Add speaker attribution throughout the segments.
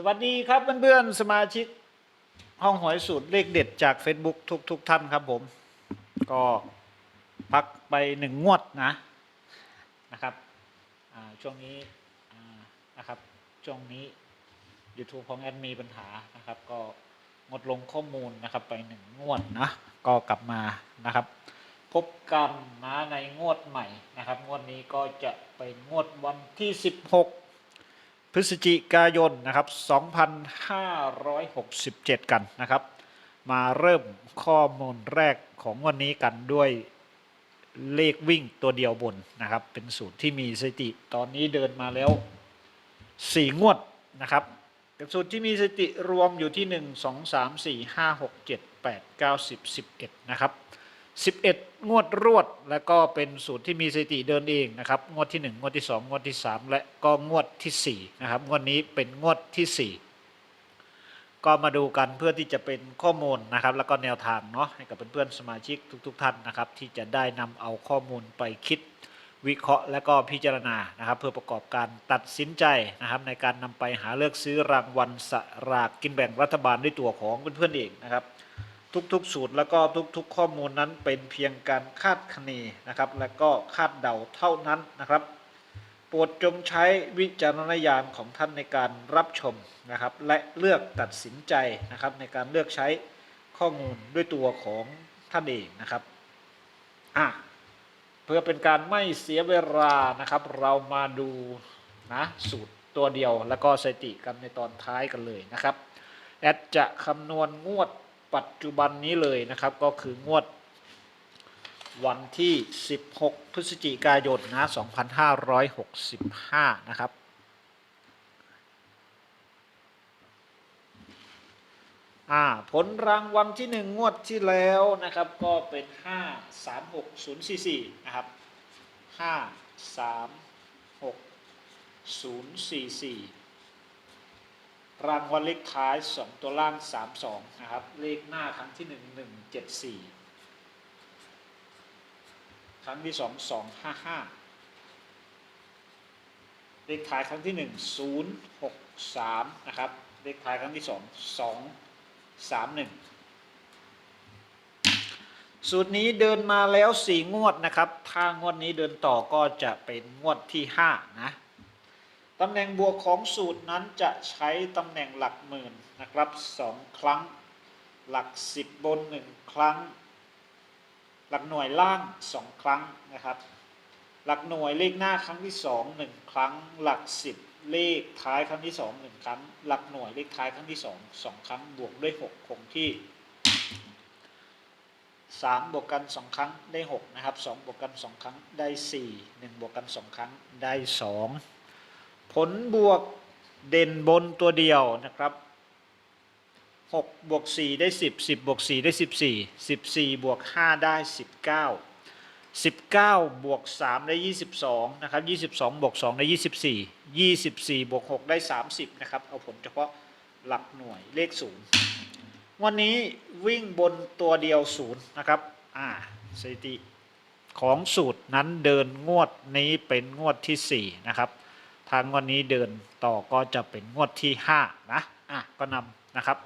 Speaker 1: สวัสดีครับเพื่อนๆสมาชิกห้องหวยสูตรเลขเด็ดจาก Facebook ทุกทุกๆท่านครับผม ก็พักไปหนึ่งงวดนะนะครับช่วงนี้นะครับช่วงนี้ YouTube ของแอดมีปัญหานะครับ ก็งดลงข้อมูลนะครับไปหนึ่งงวดนะก็กลับมานะครับ พบกันนะในงวดใหม่นะครับ งวดนี้ก็จะเป็นงวดวันที่ 16 พฤศจิกายนนะครับ 2567 กันนะครับ มาเริ่มข้อมูลแรกของวันนี้กันด้วยเลขวิ่งตัวเดียวบนนะครับ เป็นสูตรที่มีสถิติตอนนี้เดินมาแล้ว 4 งวดนะครับเป็นสูตรที่มีสถิติรวมอยู่ที่ 1 2 3 4 5 6 7 8 9 10 11 นะครับ 11 งวดรวด แล้วก็เป็นสูตรที่มีสถิติเดินเองนะครับงวดที่ 1 งวดที่ 2 งวดที่ 3 และก็งวดทีสี่4นะครับงวดนี้เป็นงวดทีสี่ 4 ก็มาดูกันเพื่อที่จะเป็นข้อมูลนะครับ แล้วก็แนวทางเนาะให้กับเพื่อนๆสมาชิกทุก ๆ ท่านนะครับที่จะได้นำเอาข้อมูลไปคิดวิเคราะห์และก็พิจารณานะครับ เพื่อประกอบการตัดสินใจนะครับ ในการนำไปหาเลือกซื้อรางวัลสลากกินแบ่งรัฐบาลด้วยตัวของเพื่อนๆเองนะครับ ทุกๆ สูตรแล้วก็ทุกๆ ข้อมูลนั้นเป็นเพียงการคาดคะเนนะครับ และก็คาดเดาเท่านั้นนะครับ โปรดจงใช้วิจารณญาณของท่านในการรับชมนะครับ และเลือกตัดสินใจนะครับ ในการเลือกใช้ข้อมูลด้วยตัวของท่านเองนะครับอะเพื่อเป็นการไม่เสียเวลานะครับ เรามาดูนะสูตรตัวเดียวแล้วก็สถิติกันในตอนท้ายกันเลยนะครับ แอดจะคำนวณงวด ปัจจุบันนี้เลยนะครับ ก็คืองวดวันที่ 16 พฤศจิกายนนะ2565 นะครับ อ่า ผลรางวัลที่ 1 งวดที่แล้วนะครับ ก็เป็น 5 3 6 0 4 4 นะครับ 5 3 6 0 4 4 รางวัลเลขท้าย 2 ตัวล่าง 3 2 นะครับ เลขหน้าครั้งที่ 1 1 7 4 ครั้งที่ 2 2 5 5 เลขท้ายครั้งที่ 1 0 6 3 นะครับ เลขท้ายครั้งที่ 2 2 3 1 สูตรนี้เดินมาแล้ว 4 งวดนะครับ ถ้างวดนี้เดินต่อก็จะเป็นงวดที่ 5 นะ ตำแหน่งบวกของสูตรนั้นจะใช้ตำแหน่งหลักหมื่นนะครับ2ครั้ง หลัก10บน1ครั้ง หลักหน่วยล่าง2ครั้งนะครับ หลักหน่วยเลขหน้าครั้งที่2 1ครั้ง หลัก10เลขท้ายครั้งที่2 1ครั้ง หลักหน่วยเลขท้ายครั้งที่2 2ครั้งบวกด้วย6คงที่3บวกกัน2ครั้งได้6นะครับ2บวกกัน2ครั้งได้4 1บวกกัน2ครั้งได้2 ผลบวกเด่นบนตัวเดียวนะครับ6บวก4ได้ 10 10บวก4ได้ 14 14บวก5ได้ 19 19บวก3ได้ 22นะครับ22บวก2ได้ 24 24บวก6ได้ 30นะครับเอาผลเฉพาะหลักหน่วยเลขศูนย์วันนี้วิ่งบนตัวเดียวศูนย์นะครับอ่าสถิติของสูตรนั้นเดินงวดนี้เป็นงวดที่ 4 นะครับ ทางวันนี้เดินต่อก็จะเป็นงวดที่ 5 นะ อะ ก็นำนะครับ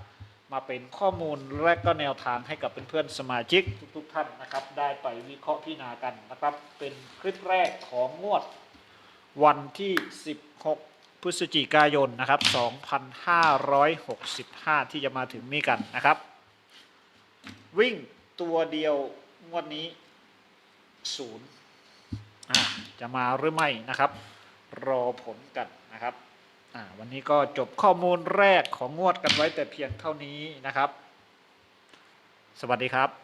Speaker 1: มาเป็นข้อมูลและก็แนวทางให้กับเพื่อนๆสมาชิกทุกๆท่านนะครับ ได้ไปวิเคราะห์พิจารณากันนะครับ เป็นคลิปแรกของงวดวันที่ 16 พฤศจิกายนนะครับ 2565 ที่จะมาถึงนี้กันนะครับ วิ่งตัวเดียวงวดนี้ศูนย์อ่าจะมาหรือไม่นะครับ รอผลกันนะครับอ่าวันนี้ก็จบข้อมูลแรกของงวดกันไว้แต่เพียงเท่านี้นะครับ สวัสดีครับ